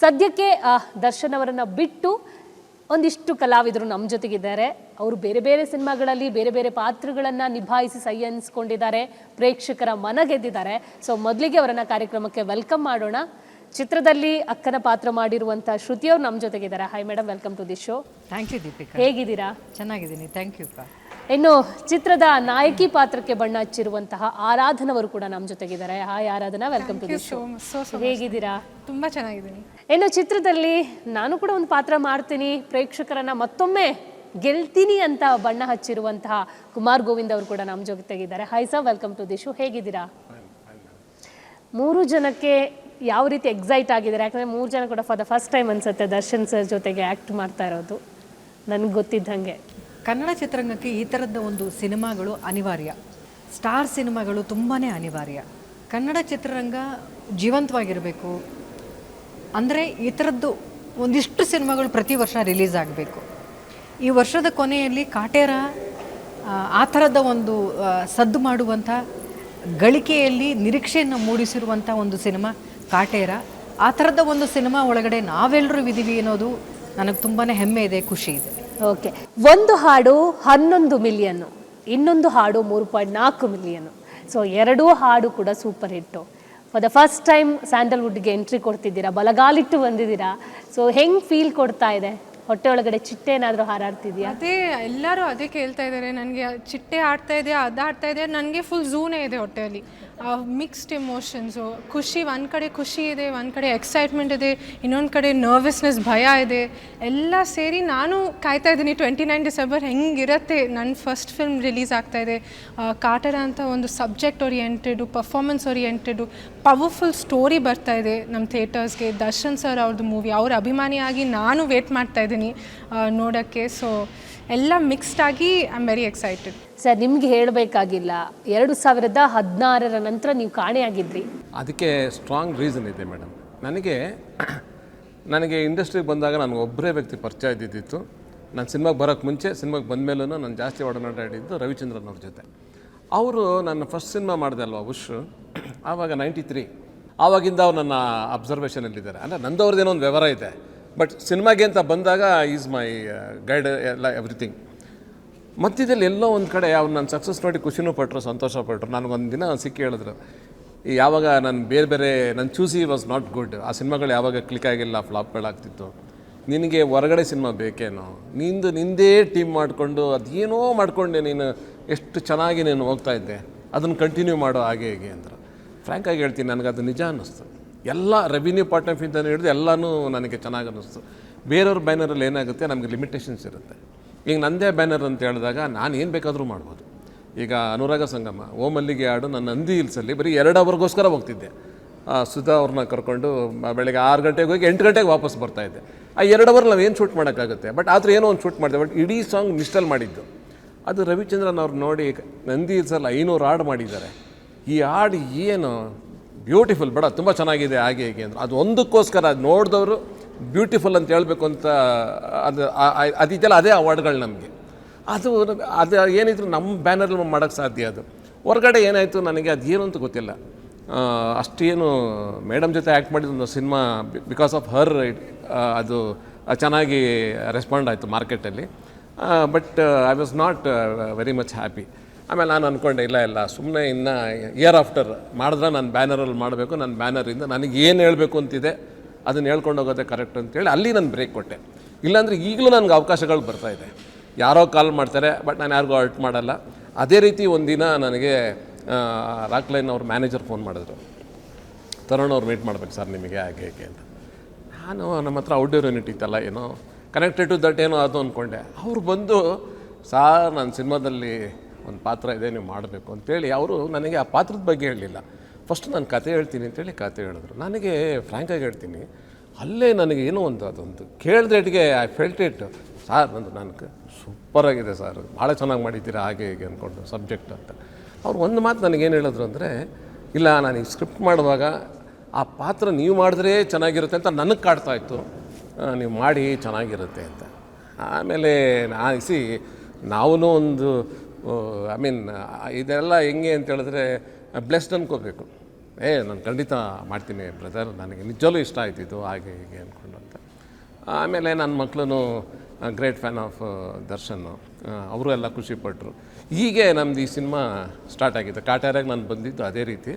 ಸದ್ಯಕ್ಕೆ ದರ್ಶನ್ ಅವರನ್ನು ಬಿಟ್ಟು ಒಂದಿಷ್ಟು ಕಲಾವಿದರು ನಮ್ಮ ಜೊತೆಗಿದ್ದಾರೆ. ಅವರು ಬೇರೆ ಬೇರೆ ಸಿನಿಮಾಗಳಲ್ಲಿ ಬೇರೆ ಬೇರೆ ಪಾತ್ರಗಳನ್ನು ನಿಭಾಯಿಸಿ ಸೈ ಅನ್ಸ್ಕೊಂಡಿದ್ದಾರೆ ಪ್ರೇಕ್ಷಕರ ಮನ ಗೆದ್ದಿದ್ದಾರೆ. ಸೊ, ಮೊದಲಿಗೆ ಅವರನ್ನು ಕಾರ್ಯಕ್ರಮಕ್ಕೆ ವೆಲ್ಕಮ್ ಮಾಡೋಣ. ಚಿತ್ರದಲ್ಲಿ ಅಕ್ಕನ ಪಾತ್ರ ಮಾಡಿರುವಂಥ ಶ್ರುತಿಯವ್ರು ನಮ್ಮ ಜೊತೆಗಿದ್ದಾರೆ. Hi madam welcome to the show thank you Deepika ಹೇಗಿದ್ದೀರಾ? ಚೆನ್ನಾಗಿದ್ದೀನಿ. ಥ್ಯಾಂಕ್ ಯು ಇನ್ನು ಚಿತ್ರದ ನಾಯಕಿ ಪಾತ್ರಕ್ಕೆ ಬಣ್ಣ ಹಚ್ಚಿರುವಂತಹ ಆರಾಧನವರು ಕೂಡ ನಮ್ಮ ಜೊತೆಗಿದ್ದಾರೆ. Hi Aradhana welcome to the show ಹೇಗಿದ್ದೀರಾ? ತುಂಬ ಚೆನ್ನಾಗಿದ್ದೀನಿ. ಇನ್ನು ಚಿತ್ರದಲ್ಲಿ ನಾನು ಕೂಡ ಒಂದು ಪಾತ್ರ ಮಾಡ್ತೀನಿ. ಪ್ರೇಕ್ಷಕರನ್ನ ಮತ್ತೊಮ್ಮೆ ಗೆಲ್ತೀನಿ ಅಂತ ಬಣ್ಣ ಹಚ್ಚಿರುವಂತಹ ಕುಮಾರ್ ಗೋವಿಂದ್ ಅವರು ಕೂಡ ನಮ್ಮ ಜೊತೆಗಿದ್ದಾರೆ. Hi sir welcome to the show ಹೇಗಿದ್ದೀರಾ? ಮೂರು ಜನಕ್ಕೆ ಯಾವ ರೀತಿ ಎಕ್ಸೈಟ್ ಆಗಿದ್ದಾರೆ? ಯಾಕಂದರೆ ಮೂರು ಜನ ಕೂಡ ಫಾರ್ ದ ಫಸ್ಟ್ ಟೈಮ್ ಅನ್ಸುತ್ತೆ ದರ್ಶನ್ ಸರ್ ಜೊತೆಗೆ ಆ್ಯಕ್ಟ್ ಮಾಡ್ತಾ ಇರೋದು. ನನಗೆ ಗೊತ್ತಿದ್ದಂಗೆ. ಕನ್ನಡ ಚಿತ್ರರಂಗಕ್ಕೆ ಈ ಥರದ ಒಂದು ಸಿನಿಮಾಗಳು ಅನಿವಾರ್ಯ. ಸ್ಟಾರ್ ಸಿನಿಮಾಗಳು ತುಂಬಾ ಅನಿವಾರ್ಯ. ಕನ್ನಡ ಚಿತ್ರರಂಗ ಜೀವಂತವಾಗಿರಬೇಕು. ಅಂದರೆ ಈ ಥರದ್ದು ಒಂದಿಷ್ಟು ಸಿನಿಮಾಗಳು ಪ್ರತಿ ವರ್ಷ ರಿಲೀಸ್ ಆಗಬೇಕು. ಈ ವರ್ಷದ ಕೊನೆಯಲ್ಲಿ ಕಾಟೇರ ಆ, ಥರದ ಒಂದು ಸದ್ದು ಮಾಡುವಂಥ ಗಳಿಕೆಯಲ್ಲಿ ನಿರೀಕ್ಷೆಯನ್ನು ಮೂಡಿಸಿರುವಂಥ ಒಂದು ಸಿನಿಮಾ. ಕಾಟೇರ. ಆ ಥರದ ಒಂದು ಸಿನಿಮಾ ಒಳಗಡೆ ನಾವೆಲ್ಲರೂ ಇದ್ದೀವಿ ಅನ್ನೋದು ನನಗೆ ತುಂಬಾ ಹೆಮ್ಮೆ ಇದೆ ಖುಷಿ ಇದೆ. ಓಕೆ. ಒಂದು ಹಾಡು ಹನ್ನೊಂದು ಮಿಲಿಯನ್ನು ಇನ್ನೊಂದು ಹಾಡು ಮೂರು ಪಾಯಿಂಟ್ ನಾಲ್ಕು ಮಿಲಿಯನ್ನು ಸೊ ಎರಡೂ ಹಾಡು ಕೂಡ super hit. For the first time ಸ್ಯಾಂಡಲ್ವುಡ್ಗೆ entry ಕೊಡ್ತಿದ್ದೀರಾ ಬಲಗಾಲಿಟ್ಟು ಬಂದಿದ್ದೀರಾ ಸೊ ಹೆಂಗೆ ಫೀಲ್ ಕೊಡ್ತಾ ಇದೆ? ಹೊಟ್ಟೆ ಒಳಗಡೆ ಚಿಟ್ಟೆ ಏನಾದರೂ ಹಾರಾಡ್ತಿದ್ಯಾ? ಅದೇ ಎಲ್ಲರೂ ಅದೇ ಕೇಳ್ತಾ ಇದ್ದಾರೆ ನನಗೆ ಚಿಟ್ಟೆ ಆಡ್ತಾ ಇದೆ ಅದು ಆಡ್ತಾ ಇದೆಯಾ ನನಗೆ ಫುಲ್ ಝೂನೇ ಇದೆ ಹೊಟ್ಟೆಯಲ್ಲಿ. ಮಿಕ್ಸ್ಡ್ ಎಮೋಷನ್ಸು ಖುಷಿ ಒಂದು ಕಡೆ ಖುಷಿ ಇದೆ ಒಂದು ಕಡೆ ಎಕ್ಸೈಟ್ಮೆಂಟ್ ಇದೆ ಇನ್ನೊಂದು ಕಡೆ ನರ್ವಸ್ನೆಸ್ ಭಯ ಇದೆ ಎಲ್ಲ ಸೇರಿ ನಾನು ಕಾಯ್ತಾ ಇದ್ದೀನಿ ಟ್ವೆಂಟಿ ನೈನ್ ಡಿಸೆಂಬರ್ ಹೆಂಗಿರುತ್ತೆ ನನ್ನ ಫಸ್ಟ್ ಫಿಲ್ಮ್ ರಿಲೀಸ್ ಆಗ್ತಾ ಇದೆ ಕಾಟರ ಅಂತ ಒಂದು subject oriented performance oriented powerful story ಬರ್ತಾ ಇದೆ ನಮ್ಮ ಥಿಯೇಟರ್ಸ್ಗೆ ದರ್ಶನ್ ಸರ್ ಅವ್ರದ್ದು ಮೂವಿ ಅವ್ರ ಅಭಿಮಾನಿಯಾಗಿ ನಾನು ವೇಟ್ ಮಾಡ್ತಾ ಇದ್ದೀನಿ ನೋಡೋಕ್ಕೆ ಸೊ ಎಲ್ಲ ಮಿಕ್ಸ್ಡ್ ಆಗಿ I am very excited sir, ನಿಮ್ಗೆ ಹೇಳಬೇಕಾಗಿಲ್ಲ, ಎರಡು ಸಾವಿರದ ಹದಿನಾರರ ನಂತರ ನೀವು ಕಾಣೆಯಾಗಿದ್ರಿ. ಅದಕ್ಕೆ ಸ್ಟ್ರಾಂಗ್ ರೀಸನ್ ಇದೆ ಮೇಡಮ್ ನನಗೆ ನನಗೆ ಇಂಡಸ್ಟ್ರಿಗೆ ಬಂದಾಗ ನನಗೆ ಒಬ್ಬರೇ ವ್ಯಕ್ತಿ ಪರಿಚಯ ಇದ್ದಿದ್ದಿತ್ತು ನಾನು ಸಿನಿಮಾಗೆ ಬರೋಕ್ಕೆ ಮುಂಚೆ ಸಿನಿಮಾಗೆ ಬಂದ ಮೇಲೂ ನಾನು ಜಾಸ್ತಿ ಒಡನಾಟ ಆಡಿದ್ದು ರವಿಚಂದ್ರನ್ ಅವ್ರ ಜೊತೆ. ಅವರು ನನ್ನ ಫಸ್ಟ್ ಸಿನಿಮಾ ಮಾಡಿದೆ ಅಲ್ವಾ ಉಷ್ ಆವಾಗ ನೈಂಟಿ ತ್ರೀ ಆವಾಗಿಂದ ಅವ್ರು ನನ್ನ ಅಬ್ಸರ್ವೇಷನಲ್ಲಿದ್ದಾರೆ ಅಂದರೆ ನಂದವ್ರದ್ದೇನೋ ಒಂದು ವ್ಯವಹಾರ ಇದೆ. ಬಟ್ ಸಿನಿಮಾಗೆ ಅಂತ ಬಂದಾಗ ಈಸ್ ಮೈ ಗೈಡ್ ಎಲ್ಲ ಎವ್ರಿಥಿಂಗ್ ಮಧ್ಯದಲ್ಲಿ ಎಲ್ಲೋ ಒಂದು ಕಡೆ ಅವ್ರು ನಾನು ಸಕ್ಸಸ್ ನೋಡಿ ಖುಷಿನೂ ಪಟ್ಟರು ಸಂತೋಷ ಪಟ್ಟರು ನನಗೊಂದು ದಿನ ಸಿಕ್ಕಿ ಹೇಳಿದ್ರು ಯಾವಾಗ ನಾನು ಬೇರೆ ಬೇರೆ ನನ್ನ ಚೂಸಿ ವಾಸ್ ನಾಟ್ ಗುಡ್ ಆ ಸಿನಿಮಾಗಳು ಯಾವಾಗ ಕ್ಲಿಕ್ ಆಗಿಲ್ಲ ಫ್ಲಾಪ್ಗಳಾಗ್ತಿತ್ತು ನಿನಗೆ ಹೊರಗಡೆ ಸಿನಿಮಾ ಬೇಕೇನೋ? ನಿಂದು, ನಿಂದೇ ಟೀಮ್ ಮಾಡಿಕೊಂಡು ಅದೇನೋ ಮಾಡಿಕೊಂಡೆ ನೀನು, ಎಷ್ಟು ಚೆನ್ನಾಗಿ ನೀನು ಹೋಗ್ತಾ ಇದ್ದೆ ಅದನ್ನು ಕಂಟಿನ್ಯೂ ಮಾಡೋ ಹಾಗೆ ಹೇಗೆ ಅಂದರು. ಫ್ರ್ಯಾಂಕಾಗಿ ಹೇಳ್ತೀನಿ, ನನಗೆ ಅದು ನಿಜ ಅನ್ನಿಸ್ತು. ಎಲ್ಲ ರೆವಿನ್ಯೂ ಪಾರ್ಟ್ನರ್ಫಿಂದ ಹಿಡಿದು ಎಲ್ಲನೂ ನನಗೆ ಚೆನ್ನಾಗಿ ಅನ್ನಿಸ್ತು. ಬೇರೆಯವ್ರ ಬ್ಯಾನರಲ್ಲಿ ಏನಾಗುತ್ತೆ? ನಮಗೆ ಲಿಮಿಟೇಷನ್ಸ್ ಇರುತ್ತೆ. ಈಗ ನಂದೇ ಬ್ಯಾನರ್ ಅಂತ ಹೇಳಿದಾಗ ನಾನು ಏನು ಬೇಕಾದರೂ ಮಾಡ್ಬೋದು. ಈಗ ಅನುರಾಗ ಸಂಗಮ ಓ ಮಲ್ಲಿಗೆ ಹಾಡು ನನ್ನ ನಂದಿ ಹಿಲ್ಸಲ್ಲಿ ಬರೀ ಎರಡು ಅವರ್ಗೋಸ್ಕರ ಹೋಗ್ತಿದ್ದೆ. ಸುಧಾ ಅವ್ರನ್ನ ಕರ್ಕೊಂಡು ಬೆಳಗ್ಗೆ ಆರು ಗಂಟೆಗೆ ಹೋಗಿ ಎಂಟು ಗಂಟೆಗೆ ವಾಪಸ್ ಬರ್ತಾಯಿದ್ದೆ ಆ ಎರಡು ಅವರ್ ನಾವು ಏನು ಶೂಟ್ ಮಾಡೋಕ್ಕಾಗುತ್ತೆ? ಬಟ್ ಆದರೂ ಏನೋ ಒಂದು ಶೂಟ್ ಮಾಡಿದೆ. ಬಟ್ ಇಡೀ ಸಾಂಗ್ ಮಿಸ್ಟಲ್ ಮಾಡಿದ್ದು. ಅದು ರವಿಚಂದ್ರನ್ ಅವ್ರು ನೋಡಿ ನಂದಿ ಹಿಲ್ಸಲ್ಲಿ ಐನೂರು ಹಾಡು ಮಾಡಿದ್ದಾರೆ. ಈ ಹಾಡು ಏನು ಬ್ಯೂಟಿಫುಲ್, ಬೇಡ, ತುಂಬ ಚೆನ್ನಾಗಿದೆ, ಹಾಗೆ, ಹೀಗೆ ಅಂದ್ರೆ. ಅದು ಒಂದಕ್ಕೋಸ್ಕರ ಅದು ನೋಡಿದವರು ಬ್ಯೂಟಿಫುಲ್ ಅಂತ ಹೇಳಬೇಕು ಅಂತ ಅದು ಅದಿದೆಯಲ್ಲ ಅದೇ ಅವಾರ್ಡ್ಗಳು ನಮಗೆ. ಅದು ಅದು ಏನಿದ್ರು ನಮ್ಮ ಬ್ಯಾನರಲ್ಲಿ ಮಾಡೋಕ್ಕೆ ಸಾಧ್ಯ ಅದು. ಹೊರಗಡೆ ಏನಾಯಿತು ನನಗೆ ಅದು ಏನು ಅಂತ ಗೊತ್ತಿಲ್ಲ. ಅಷ್ಟೇನು ಮೇಡಮ್ ಜೊತೆ ಆ್ಯಕ್ಟ್ ಮಾಡಿದ ಒಂದು ಸಿನಿಮಾ ಬಿಕಾಸ್ ಆಫ್ ಹರ್ ಅದು ಚೆನ್ನಾಗಿ ರೆಸ್ಪಾಂಡ್ ಆಯಿತು ಮಾರ್ಕೆಟಲ್ಲಿ but I was not very much happy ಆಮೇಲೆ ನಾನು ಅಂದ್ಕೊಂಡೆ ಇಲ್ಲ ಇಲ್ಲ ಸುಮ್ಮನೆ ಇನ್ನು ಇಯರ್ ಆಫ್ಟರ್ ಮಾಡಿದ್ರೆ ನಾನು ಬ್ಯಾನರಲ್ಲಿ ಮಾಡಬೇಕು ನನ್ನ ಬ್ಯಾನರಿಂದ ನನಗೆ ಏನು ಹೇಳಬೇಕು ಅಂತಿದೆ. ಅದನ್ನು ಹೇಳ್ಕೊಂಡು ಹೋಗೋದೇ ಕರೆಕ್ಟ್ ಅಂತೇಳಿ ಅಲ್ಲಿ ನಾನು ಬ್ರೇಕ್ ಕೊಟ್ಟೆ. ಇಲ್ಲಾಂದರೆ ಈಗಲೂ ನನಗೆ ಅವಕಾಶಗಳು ಬರ್ತಾ ಇದೆ. ಯಾರೋ ಕಾಲ್ ಮಾಡ್ತಾರೆ ಬಟ್ ನಾನು ಯಾರಿಗೂ ಅಲ್ಟ್ ಮಾಡಲ್ಲ. ಅದೇ ರೀತಿ ಒಂದಿನ ನನಗೆ ರಾಕ್ಲೈನ್ ಅವ್ರ ಮ್ಯಾನೇಜರ್ ಫೋನ್ ಮಾಡಿದ್ರು. ತರುಣ್ ಅವ್ರು ಮೀಟ್ ಮಾಡ್ಬೇಕು ಸರ್ ನಿಮಗೆ, ಹಾಗೆ, ಹೇಗೆ ಅಂತ. ನಾನು ನಮ್ಮ ಹತ್ರ ಔಟ್ಡೋರ್ ಯೂನಿಟ್ ಇತ್ತಲ್ಲ, ಏನೋ ಕನೆಕ್ಟೆಡ್ ಟು ದಟ್ ಏನೋ ಅದು ಅಂದ್ಕೊಂಡೆ ಅವ್ರು ಬಂದು ಸಾರ್ ನನ್ನ ಸಿನಿಮಾದಲ್ಲಿ ಒಂದು ಪಾತ್ರ ಇದೆ, ನೀವು ಮಾಡಬೇಕು ಅಂತೇಳಿ ಅವರು ನನಗೆ ಆ ಪಾತ್ರದ ಬಗ್ಗೆ ಹೇಳಲಿಲ್ಲ. ಫಸ್ಟ್ ನಾನು ಕತೆ ಹೇಳ್ತೀನಿ ಅಂತೇಳಿ ಕತೆ ಹೇಳಿದ್ರು. ನನಗೆ ಫ್ರ್ಯಾಂಕಾಗಿ ಹೇಳ್ತೀನಿ. ಅಲ್ಲೇ ನನಗೆ ಏನೋ ಒಂದು ಅದೊಂದು ಕೇಳಿದ್ರೆಟ್ಗೆ ಐ ಫೆಲ್ಟ್ ಇಟ್ ಸಾರ್ ನಂದು ನನಗೆ ಸೂಪರಾಗಿದೆ ಸರ್. ಭಾಳ ಚೆನ್ನಾಗಿ ಮಾಡಿದ್ದೀರಾ, ಹಾಗೆ ಹೀಗೆ ಅಂದ್ಕೊಂಡು ಸಬ್ಜೆಕ್ಟ್ ಅಂತ. ಅವ್ರು ಒಂದು ಮಾತು ನನಗೇನು ಹೇಳಿದ್ರು ಅಂದರೆ, ಇಲ್ಲ, ನಾನು ಈ ಸ್ಕ್ರಿಪ್ಟ್ ಮಾಡುವಾಗ ಆ ಪಾತ್ರ ನೀವು ಮಾಡಿದ್ರೆ ಚೆನ್ನಾಗಿರುತ್ತೆ ಅಂತ ನನಗೆ ಕಾಡ್ತಾ ಇತ್ತು. ನೀವು ಮಾಡಿ ಚೆನ್ನಾಗಿರುತ್ತೆ ಅಂತ. ಆಮೇಲೆ ನಾ ಸಿ ನಾವೂ ಒಂದು ಐ ಮೀನ್ ಇದೆಲ್ಲ ಹೆಂಗೆ ಅಂತ ಹೇಳಿದ್ರೆ ಬ್ಲೆಸ್ಡ್ ಅನ್ಕೋಬೇಕು. ಏ, ನಾನು ಖಂಡಿತ ಮಾಡ್ತೀನಿ ಬ್ರದರ್ ನನಗೆ ನಿಜಲೂ ಇಷ್ಟ ಆಯ್ತಿತ್ತು ಹಾಗೆ ಹೀಗೆ ಅಂದ್ಕೊಂಡು ಅಂತ. ಆಮೇಲೆ ನನ್ನ ಮಕ್ಕಳು ಗ್ರೇಟ್ ಫ್ಯಾನ್ ಆಫ್ ದರ್ಶನ್. ಅವರು ಎಲ್ಲ ಖುಷಿಪಟ್ಟರು ಹೀಗೆ ನಮ್ದು ಈ ಸಿನಿಮಾ ಸ್ಟಾರ್ಟ್ ಆಗಿದೆ ಕಾಟಾರಾಗಿ ನಾನು ಬಂದಿದ್ದು ಅದೇ ರೀತಿ.